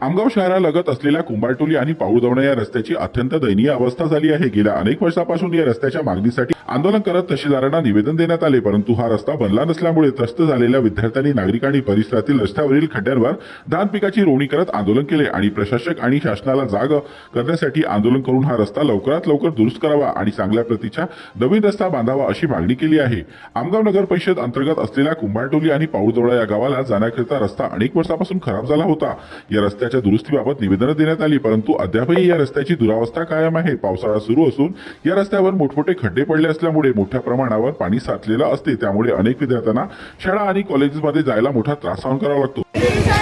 आमगाव शहरालगत असलेल्या कुंभारटोली आणि पाऊळदवणे या रस्त्याची अत्यंत दयनीय अवस्था झाली आहे. गेल्या अनेक वर्षापासून या रस्त्याच्या मागणीसाठी आंदोलन करत तहसीलदारांना निवेदन देण्यात आले परंतु हा रस्ता बनला नसल्यामुळे त्रस्त झालेल्या विद्यार्थ्यांनी नागरिकांनी परिसरातील रस्त्यावरील खड्ड्यांवर धान पिकाची रोवणी करत आंदोलन केले आणि प्रशासक आणि शासनाला जाग करण्यासाठी आंदोलन करून हा रस्ता लवकरात लवकर दुरुस्त करावा आणि चांगल्या प्रतीच्या नवीन रस्ता बांधावा अशी मागणी केली आहे. आमगाव नगर परिषद अंतर्गत असलेल्या कुंभारटोली आणि पाऊळदोळा या गावाला जाण्याकरिता रस्ता अनेक वर्षापासून खराब झाला होता. या रस्त्या रस्त्याच्या दुरुस्तीबाबत निवेदनं देण्यात आली परंतु अद्यापही या रस्त्याची दुरावस्था कायम आहे. पावसाळा सुरू असून या रस्त्यावर मोठमोठे खड्डे पडले असल्यामुळे मोठ्या प्रमाणावर पाणी साचलेलं असते. त्यामुळे अनेक विद्यार्थ्यांना शाळा आणि कॉलेजेसमध्ये जायला मोठा त्रास सहन करावा लागतो.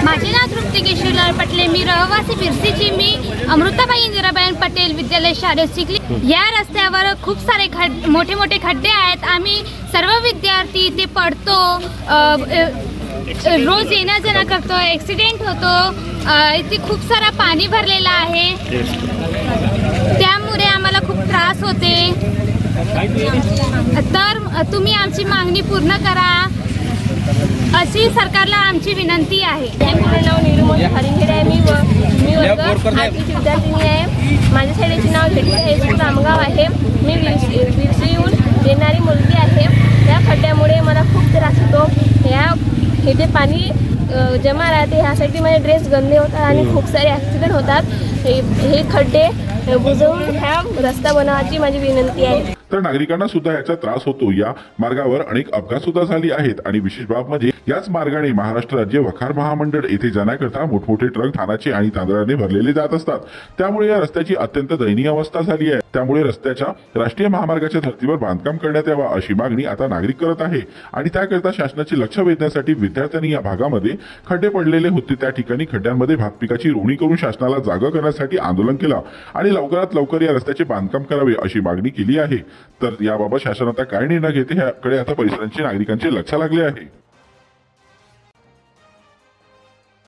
माझे नाव तृप्ती केशवलाल पटले. मी रहिवासी बिरसीची मी अमृताबाई इंदिराबाई पटेल विद्यालय शाळेत शिकली. या रस्त्यावर खूप सारे खड मोठे मोठे खड्डे आहेत. आम्ही सर्व विद्यार्थी इथे पडतो. रोज येण्या जाणं करतो ॲक्सिडेंट होतो. इथे खूप सारा पाणी भरलेलं आहे. त्यामुळे आम्हाला खूप त्रास होते. तर तुम्ही आमची मागणी पूर्ण करा. अशी सरकारला आमची विनंती आहे. माझं नाव हरिंगेड आहे मी व मी वर्ग आठवीची विद्यार्थिनी आहे. माझ्या शाळेचे नाव आमगाव आहे मी विरशी विरशीहून येणारी मुलगी आहे त्या खड्ड्यामुळे मला खूप त्रास होतो ह्या हे जे पाणी अ, जमा राहते ह्यासाठी माझे ड्रेस गंदे होतात आणि खूप सारे ॲक्सिडेंट होतात. हे हे खड्डे बुजवून ह्या रस्ता बनवायची माझी विनंती आहे. तर नागरिकांना सुद्धा याचा त्रास होतो. या मार्गावर अनेक अपघात सुद्धा झाली आहेत. आणि विशेष बाब म्हणजे याच मार्गाने महाराष्ट्र राज्य वखार महामंडळ येथे जाण्याकरता मोठमोठे ट्रक धानाचे आणि तांदळाने भरलेले जात असतात. त्यामुळे या रस्त्याची अत्यंत दयनीय अवस्था झाली आहे. त्यामुळे रस्त्याच्या राष्ट्रीय महामार्गाच्या धर्तीवर बांधकाम करण्यात यावा अशी मागणी आता नागरिक करत आहे. आणि त्याकरता शासनाचे लक्ष वेधण्यासाठी विद्यार्थ्यांनी या भागामध्ये खड्डे पडलेले होते. त्या ठिकाणी खड्ड्यांमध्ये भात पिकाची रोवणी करून शासनाला जागा करण्यासाठी आंदोलन केलं आणि लवकरात लवकर या रस्त्याचे बांधकाम करावे अशी मागणी केली आहे. तर याबाबत शासन आता काय निर्णय घेते ह्याकडे आता परिसरांची नागरिकांचे लक्ष लागले आहे.